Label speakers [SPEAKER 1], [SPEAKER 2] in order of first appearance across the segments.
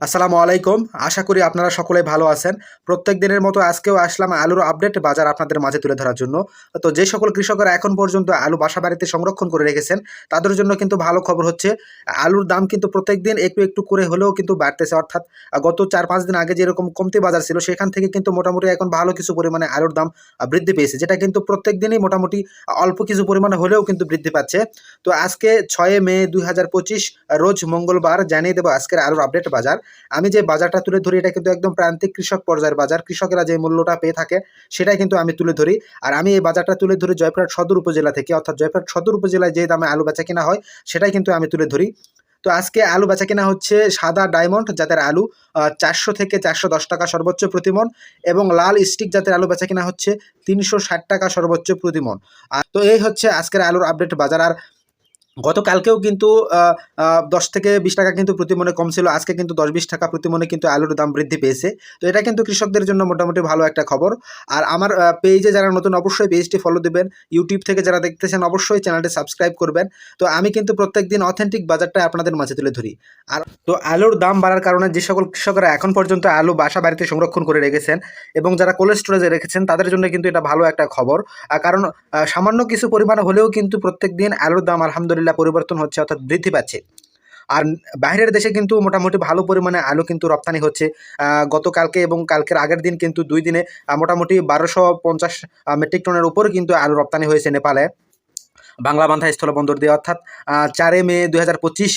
[SPEAKER 1] আসসালামু আলাইকুম। আশা করি আপনারা সকলে ভালো আছেন। প্রত্যেক দিনের মতো আজকেও আসলাম আলুর আপডেট বাজার আপনাদের মাঝে তুলে ধরার জন্য। তো যে সকল কৃষকরা এখন পর্যন্ত আলু বাসা বাড়িতে সংরক্ষণ করে রেখেছেন, তাদের জন্য কিন্তু ভালো খবর হচ্ছে, আলুর দাম কিন্তু প্রত্যেক দিন একটু একটু করে হলেও কিন্তু বাড়তেছে। অর্থাৎ গত চার পাঁচ দিন আগে যেরকম কমতি বাজার ছিল, সেখান থেকে কিন্তু মোটামুটি এখন ভালো কিছু পরিমাণে আলুর দাম বৃদ্ধি পেয়েছে, যেটা কিন্তু প্রত্যেক দিনই মোটামুটি অল্প কিছু পরিমাণে হলেও কিন্তু বৃদ্ধি পাচ্ছে। তো আজকে ছয় মে দুই হাজার পঁচিশ, রোজ মঙ্গলবার জানিয়ে দেবো আজকের আলুর আপডেট বাজার। আমি যে বাজারটা তুলে ধরি, এটা কিন্তু একদম প্রান্তিক কৃষক পর্যায়ের বাজার। কৃষকেরা যে মূল্যটা পেয়ে থাকে, সেটাই কিন্তু আমি তুলে ধরি। আর আমি এই বাজারটা তুলে ধরি জয়পুরহাট সদর উপজেলা থেকে, অর্থাৎ জয়পুরহাট সদর উপজেলায় যে দামে আলু বেচা কেনা হয়, সেটাই কিন্তু আমি তুলে ধরি। তো আজকে আলু বেচা কেনা হচ্ছে সাদা ডায়মন্ড জাতের আলু চারশো থেকে চারশো দশ টাকা সর্বোচ্চ প্রতিমন এবং লাল স্টিক জাতের আলু বেচা কেনা হচ্ছে তিনশো ষাট টাকা সর্বোচ্চ প্রতিমন। আর তো এই হচ্ছে আজকের আলুর আপডেট বাজার। আর গতকালকেও কিন্তু দশ থেকে বিশ টাকা কিন্তু প্রতি মনে কম ছিল। আজকে কিন্তু দশ বিশ টাকা প্রতি মনে কিন্তু আলুর দাম বৃদ্ধি পেয়েছে। তো এটা কিন্তু কৃষকদের জন্য মোটামুটি ভালো একটা খবর। আর আমার পেজে যারা নতুন অবশ্যই পেজটি ফলো দিবেন। ইউটিউব থেকে যারা দেখতেছেন অবশ্যই চ্যানেলটি সাবস্ক্রাইব করবেন। তো আমি কিন্তু প্রত্যেক দিন অথেন্টিক বাজারটা আপনাদের মাঝে তুলে ধরি। আর তো আলুর দাম বাড়ার কারণে যে সকল কৃষকরা এখন পর্যন্ত আলু বাসা বাড়িতে সংরক্ষণ করে রেখেছেন এবং যারা কোল্ড স্টোরেজে রেখেছেন, তাদের জন্য কিন্তু এটা ভালো একটা খবর। কারণ সামান্য কিছু পরিমাণ হলেও কিন্তু প্রত্যেক দিন আলুর দাম আলহামদুলিল্লাহ পরিবর্তন হচ্ছে, অর্থাৎ বৃদ্ধি পাচ্ছে। আর বাইরের দেশে কিন্তু মোটামুটি ভালো পরিমাণে আলু কিন্তু রপ্তানি হচ্ছে। গতকালকে এবং কালকের আগের দিন কিন্তু দুই দিনে মোটামুটি বারোশো পঞ্চাশ মেট্রিক টনের উপর কিন্তু আলু রপ্তানি হয়েছে নেপালে। বাংলাবান্ধা স্থলবন্দর দিয়ে, অর্থাৎ চারে মে দুই হাজার পঁচিশ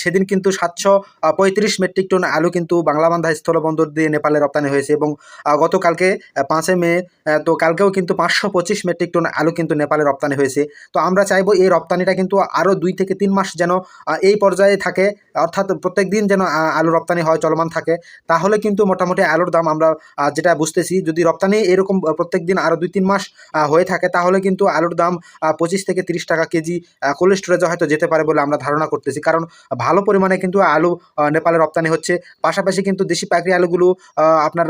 [SPEAKER 1] সেদিন কিন্তু সাতশো পঁয়ত্রিশ মেট্রিক টন আলু কিন্তু বাংলাবান্ধা স্থলবন্দর দিয়ে নেপালে রপ্তানি হয়েছে এবং গতকালকে পাঁচে মে তো কালকেও কিন্তু পাঁচশো পঁচিশ মেট্রিক টন আলু কিন্তু নেপালে রপ্তানি হয়েছে। তো আমরা চাইব এই রপ্তানিটা কিন্তু আরও দুই থেকে তিন মাস যেন এই পর্যায়ে থাকে, অর্থাৎ প্রত্যেক দিন যেন আলু রপ্তানি হয়, চলমান থাকে। তাহলে কিন্তু মোটামুটি আলুর দাম আমরা যেটা বুঝতেছি, যদি রপ্তানি এরকম প্রত্যেক দিন আরও দুই তিন মাস হয়ে থাকে, তাহলে কিন্তু আলুর দাম পঁচিশ থেকে তিরিশ টাকা কেজি কোল্ড স্টোরেজে হয়তো যেতে পারে বলে আমরা ধারণা করতেছি। কারণ ভালো পরিমাণে কিন্তু আলু নেপালে রপ্তানি হচ্ছে। পাশাপাশি কিন্তু দেশি পাখরি আলুগুলো আপনার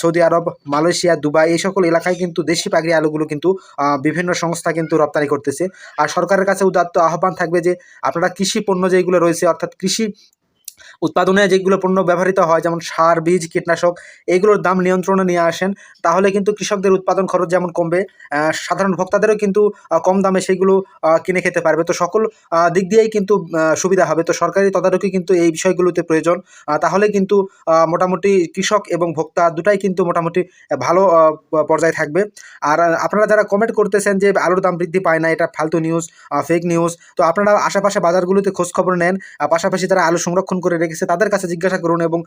[SPEAKER 1] সৌদি আরব, মালয়েশিয়া, দুবাই এই সকল এলাকায় কিন্তু দেশি পাখরি আলুগুলো কিন্তু বিভিন্ন সংস্থা কিন্তু রপ্তানি করতেছে। আর সরকারের কাছে উদাত্ত আহ্বান থাকবে যে আপনারা কৃষি পণ্য যেগুলো রয়েছে, অর্থাৎ কৃষি উৎপাদনে যেগুলো পণ্য ব্যবহৃত হয়, যেমন সার, বীজ, কীটনাশক এইগুলোর দাম নিয়ন্ত্রণে নিয়ে আসেন, তাহলে কিন্তু কৃষকদের উৎপাদন খরচ যেমন কমবে সাধারণ ভোক্তাদেরও কিন্তু কম দামে সেইগুলো কিনে খেতে পারবে। তো সকল দিক দিয়েই কিন্তু সুবিধা হবে। তো সরকারি তদারকি কিন্তু এই বিষয়গুলোতে প্রয়োজন। তাহলে কিন্তু মোটামুটি কৃষক এবং ভোক্তা দুটাই কিন্তু মোটামুটি ভালো পর্যায়ে থাকবে। আর আপনারা যারা কমেন্ট করতেছেন যে আলুর দাম বৃদ্ধি পায় না, এটা ফালতু নিউজ ফেক নিউজ তো আপনারা আশেপাশে বাজারগুলোতে খোঁজ খবর নেন পাশাপাশি তারা আলু সংরক্ষণ করে রেখেছে, তাদের কাছে জিজ্ঞাসা করুন এবং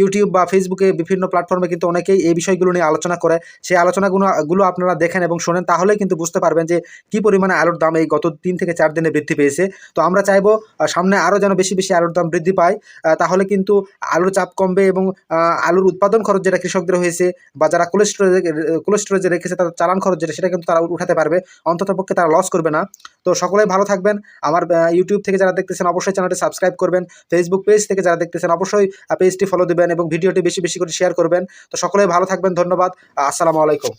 [SPEAKER 1] ইউটিউব বা ফেসবুকে বিভিন্ন প্ল্যাটফর্মে কিন্তু অনেকেই এই বিষয়গুলো নিয়ে আলোচনা করে। সেই আলোচনাগুলো গুলো আপনারা দেখেন এবং শোনেন তাহলে কিন্তু বুঝতে পারবেন যে কি পরিমাণে আলুর দাম এই গত তিন থেকে চার দিনে বৃদ্ধি পেয়েছে। তো আমরা চাইব সামনে আরও যেন বেশি বেশি আলুর দাম বৃদ্ধি পায়। তাহলে কিন্তু আলুর চাপ কমবে এবং আলুর উৎপাদন খরচ যেটা কৃষকদের হয়েছে বা যারা কোল্ড স্টোরেজে রেখেছে তাদের চালান খরচ যেটা, সেটা কিন্তু তারা উঠাতে পারবে। অন্তত পক্ষে তারা লস করবে না। তো সকলেই ভালো থাকবেন। আমার ইউটিউব থেকে যারা দেখতেছেন, অবশ্যই চ্যানেলটি সাবস্ক্রাইব করবেন। ফেসবুক পেজ থেকে যারা দেখতেছেন, অবশ্যই পেজটি ফলো দেবেন এবং ভিডিওটি বেশি বেশি করে শেয়ার করবেন। তো সকলেই ভালো থাকবেন, ধন্যবাদ আসসালামু আলাইকুম।